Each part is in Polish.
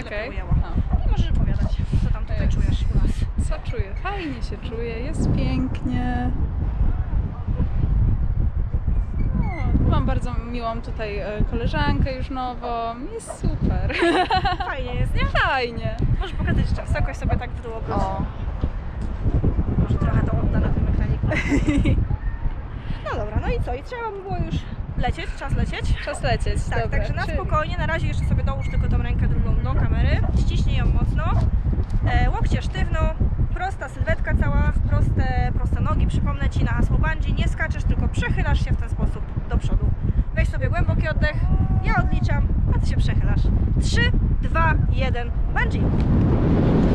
Okej. ujęło. A. I możesz opowiadać, co tam tutaj Jest. czujesz u nas. Co czuję? Fajnie się czuję, jest pięknie. No, mam bardzo miłą tutaj e, koleżankę już nową. Jest super. Fajnie jest, nie? Fajnie. Możesz pokazać jeszcze wysokość sobie tak w dół obróć. Może trochę to odda na tym ekraniku. No dobra, no i co? I trzeba by było już lecieć, czas lecieć. czas lecieć. Tak, Dobra, także na czyli- spokojnie, na razie jeszcze sobie dołóż tylko tą rękę drugą kamery, ściśnij ją mocno, e, łokcie sztywno, prosta sylwetka cała, proste, proste nogi, przypomnę Ci na hasło bungee, nie skaczesz, tylko przechylasz się w ten sposób do przodu. Weź sobie głęboki oddech, ja odliczam, a Ty się przechylasz. 3, 2, 1, bungee.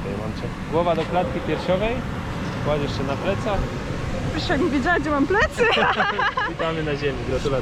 Okej, mam cię. Głowa do klatki piersiowej, kładziesz się na plecach. Już jak nie wiedziała, gdzie mam plecy. Witamy na ziemi, gratulacje.